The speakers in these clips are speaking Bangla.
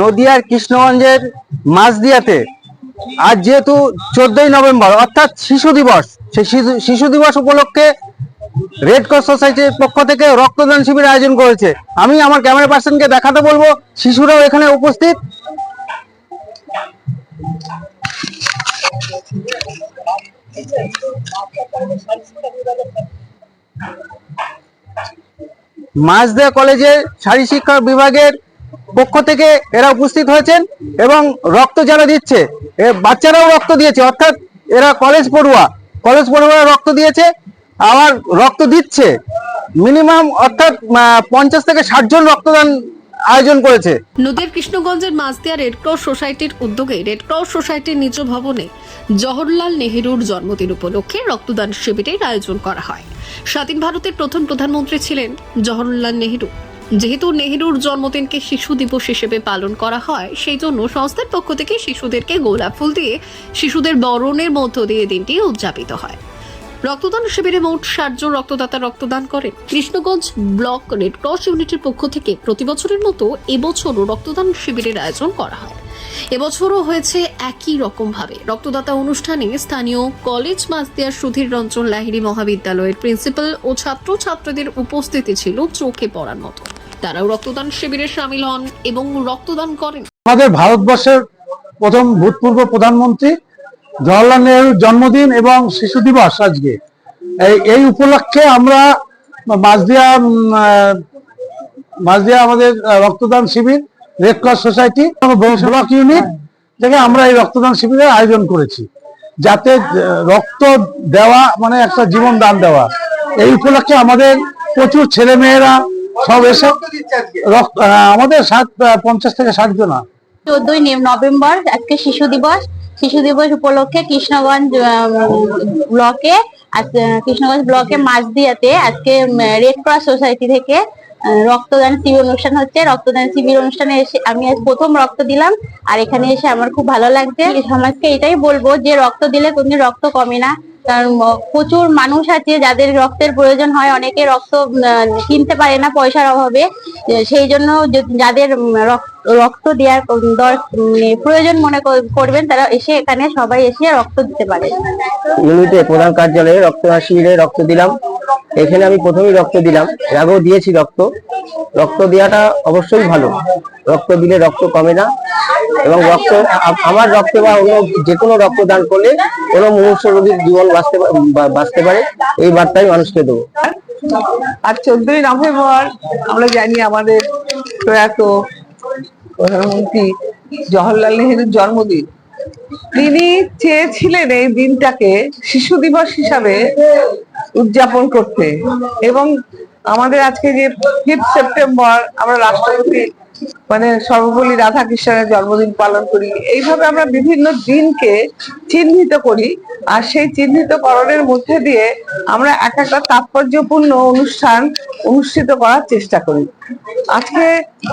নদিয়ার কৃষ্ণগঞ্জের মাঝদিয়াতে। আজ যেহেতু চোদ্দই নভেম্বর, অর্থাৎ শিশু দিবস, সেই শিশু দিবস উপলক্ষে রেড ক্রস সোসাইটির পক্ষ থেকে রক্তদান শিবির আয়োজন করেছে। আমি আমার ক্যামেরা পার্সনকে দেখাতে বলব, শিশুরাও এখানে উপস্থিত। মাঝদিয়া কলেজের শারীর শিক্ষা বিভাগের পক্ষ থেকে এরা উপস্থিত হয়েছেন এবং রক্ত যারা দিচ্ছে বাচ্চারাও রক্ত দিয়েছে, অর্থাৎ এরা কলেজ পড়ুয়া, কলেজ পড়ুয়ারা রক্ত দিয়েছে, আবার রক্ত দিচ্ছে। মিনিমাম অর্থাৎ পঞ্চাশ থেকে ষাট জন রক্তদান আয়োজন করেছে। নদীর কৃষ্ণগঞ্জের মাঝদিয়া রেড ক্রস সোসাইটির উদ্যোগে রেড ক্রস সোসাইটির নিজ ভবনে জওহরলাল নেহেরুর জন্মদিন উপলক্ষে রক্তদান শিবিরের আয়োজন করা হয়। স্বাধীন ভারতের প্রথম প্রধানমন্ত্রী ছিলেন জওহরলাল নেহেরু। যেহেতু নেহেরুর জন্মদিনকে শিশু দিবস হিসেবে পালন করা হয়, সেই জন্য সংস্থার পক্ষ থেকে শিশুদেরকে গোলাপ ফুল দিয়ে শিশুদের বরণের মধ্য দিয়ে দিনটি উদযাপিত হয়। রক্তদান শিবিরে মোট ষাট জন রক্তদাতা রক্তদান করেন। কৃষ্ণগঞ্জ ব্লক রেড ক্রস ইউনিটের পক্ষ থেকে প্রতি বছরের মতো এবছরও রক্তদান শিবিরের আয়োজন করা হয়। এবছরও হয়েছে একই রকম ভাবে রক্তদাতা অনুষ্ঠানে স্থানীয় কলেজ মাস্তিয়ার সুধীর রঞ্জন লাহিড়ী মহাবিদ্যালয়ের প্রিন্সিপাল ও ছাত্র ছাত্রীদের উপস্থিতি ছিল চোখে পড়ার মতো। তারাও রক্তদান শিবিরে সামিল হন এবং রক্তদান করেন। আমাদের ভারতবর্ষের প্রথম ভূতপূর্ব প্রধানমন্ত্রী জওয়াহরলাল নেহরুর জন্মদিন এবং শিশু দিবস আজকে। এই উপলক্ষে আমরা মাঝদিয়া মাঝদিয়া আমাদের রক্তদান শিবির red cross society block unit থেকে আমরা এই রক্তদান শিবিরের আয়োজন করেছি। যাতে রক্ত দেওয়া মানে একটা জীবন দান দেওয়া। এই উপলক্ষে আমাদের প্রচুর ছেলে মেয়েরা সব এসে আমাদের ষাট পঞ্চাশ থেকে ষাট জন চোদ্দই নভেম্বর আজকে শিশু দিবস। শিশু দিবস উপলক্ষে কৃষ্ণগঞ্জ ব্লকে কৃষ্ণগঞ্জ ব্লকে মাঝদিয়াতে আজকে রেড ক্রস সোসাইটি থেকে আহ, রক্তদান শিবির অনুষ্ঠান হচ্ছে। রক্তদান শিবির অনুষ্ঠানে এসে আমি আজ প্রথম রক্ত দিলাম আর এখানে এসে আমার খুব ভালো লাগছে। সমাজকে এটাই বলব যে রক্ত দিলে কোনদিন রক্ত কমে না। প্রচুর মানুষ আছে যাদের রক্তের প্রয়োজন হয়। অনেকে রক্ত কিনতে পারে না পয়সার অভাবে। সেই জন্য যাদের রক্ত দেওয়ার উম, প্রয়োজন মনে কর- করবেন তারা এসে এখানে সবাই এসে রক্ত দিতে পারে। প্রধান কার্যালয়ে রক্ত শিবিরে রক্ত দিলাম। এখানে আমি প্রথমেই রক্ত দিলাম। এর আগেও দিয়েছি রক্ত। রক্ত দেওয়াটা অবশ্যই ভালো। রক্ত দিলে রক্ত কমে না। এবং রক্ত, আমার রক্ত বা অন্য যে কোনো রক্তদান করলে কোনো মুমূর্ষ রোগীর জীবন বাঁচতে বাঁচতে পারে। এই বার্তাই মানুষকে দেবো। আর চোদ্দই নভেম্বর, আমরা জানি আমাদের প্রয়াত প্রধানমন্ত্রী জওহরলাল নেহেরুর জন্মদিন। তিনি চেয়েছিলেন এই দিনটাকে শিশু দিবস হিসাবে উদযাপন করতে। এবং আমাদের আজকে যে ফিফথ সেপ্টেম্বর আমরা রাষ্ট্রপতি মানে সর্বপল্লী রাধাকৃষ্ণের জন্মদিন পালন করি। এইভাবে আমরা বিভিন্ন দিনকে চিহ্নিত করি। আর সেই চিহ্নিতকরণের মধ্যে দিয়ে আমরা এক একটা তাৎপর্যপূর্ণ অনুষ্ঠান অনুষ্ঠিত করার চেষ্টা করি। আজকে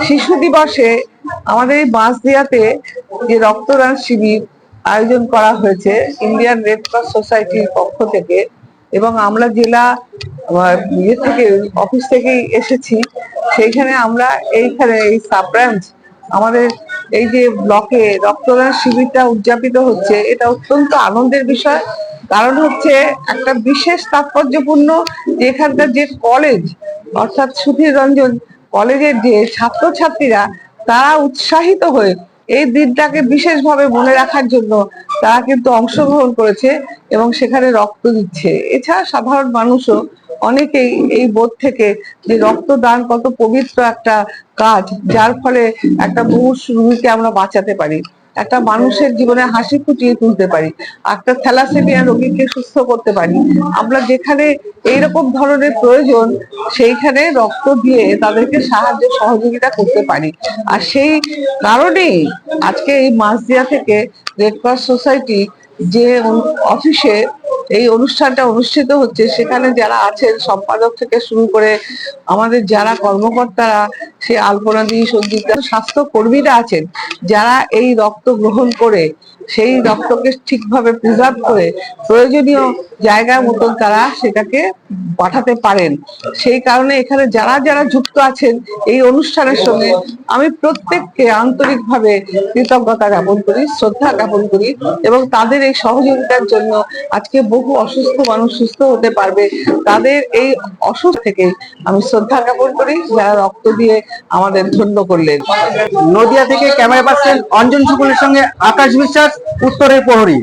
শিশু দিবসে আমাদের এই বাঁশদিয়াতে যে রক্তদান শিবির আয়োজন করা হয়েছে, ইন্ডিয়ান রেড ক্রস সোসাইটির পক্ষ থেকে এবং আমরা জেলা ইয়ে থেকে অফিস থেকেই এসেছি। সেইখানে আমরা এইখানে এই সাব ব্রাঞ্চ আমাদের এই যে ব্লকে রক্তদান শিবিরটা উদযাপিত হচ্ছে, এটা অত্যন্ত আনন্দের বিষয়। কারণ হচ্ছে একটা বিশেষ তাৎপর্যপূর্ণ যে এখানকার যে কলেজ অর্থাৎ সুধীর রঞ্জন কলেজের যে ছাত্রছাত্রীরা, তারা উৎসাহিত হয়ে এই দিনটাকে বিশেষভাবে মনে রাখার জন্য তারা কিন্তু অংশগ্রহণ করেছে এবং সেখানে রক্ত দিচ্ছে। এছাড়া সাধারণ মানুষও অনেকেই এই বোধ থেকে যে রক্তদান কত পবিত্র একটা কাজ, যার ফলে একটা মুহূর্ত রুগীকে আমরা বাঁচাতে পারি। একটা মানুষের জীবনে হাসি ফুটিয়ে তুলতে পারি একটা থ্যালাসেমিয়া রোগীকে সুস্থ করতে পারি। আমরা যেখানে এইরকম ধরনের প্রয়োজন, সেইখানে রক্ত দিয়ে তাদেরকে সাহায্য, সহযোগিতা করতে পারি। আর সেই কারণেই আজকে এই মাস মাসদিয়া থেকে রেড ক্রস সোসাইটি যে অফিসে এই অনুষ্ঠানটা অনুষ্ঠিত হচ্ছে সেখানে যারা আছেন সম্পাদক থেকে শুরু করে আমাদের যারা কর্মকর্তারা, সে আলপনা দিয়ে স্বাস্থ্য কর্মীরা আছেন, যারা এই রক্ত গ্রহণ করে, সেই রক্তকে ঠিকভাবে প্রিজার্ভ করে প্রয়োজনীয় জায়গার মতন তারা সেটাকে পাঠাতে পারেন। সেই কারণে এখানে যারা যারা যুক্ত আছেন এই অনুষ্ঠানের সঙ্গে আমি প্রত্যেককে আন্তরিকভাবে কৃতজ্ঞতা জ্ঞাপন করি, শ্রদ্ধা জ্ঞাপন করি এবং তাদের এই সহযোগিতার জন্য আজকে বহু অসুস্থ মানুষ সুস্থ হতে পারবে। তাদের এই অসুস্থ থেকে আমি শ্রদ্ধা জ্ঞাপন করি, যারা রক্ত দিয়ে আমাদের ধন্য করলেন। নদিয়া থেকে ক্যামেরা পার্সন অঞ্জন শুকুলের সঙ্গে আকাশ বিশ্বাস, উত্তরের প্রহরী।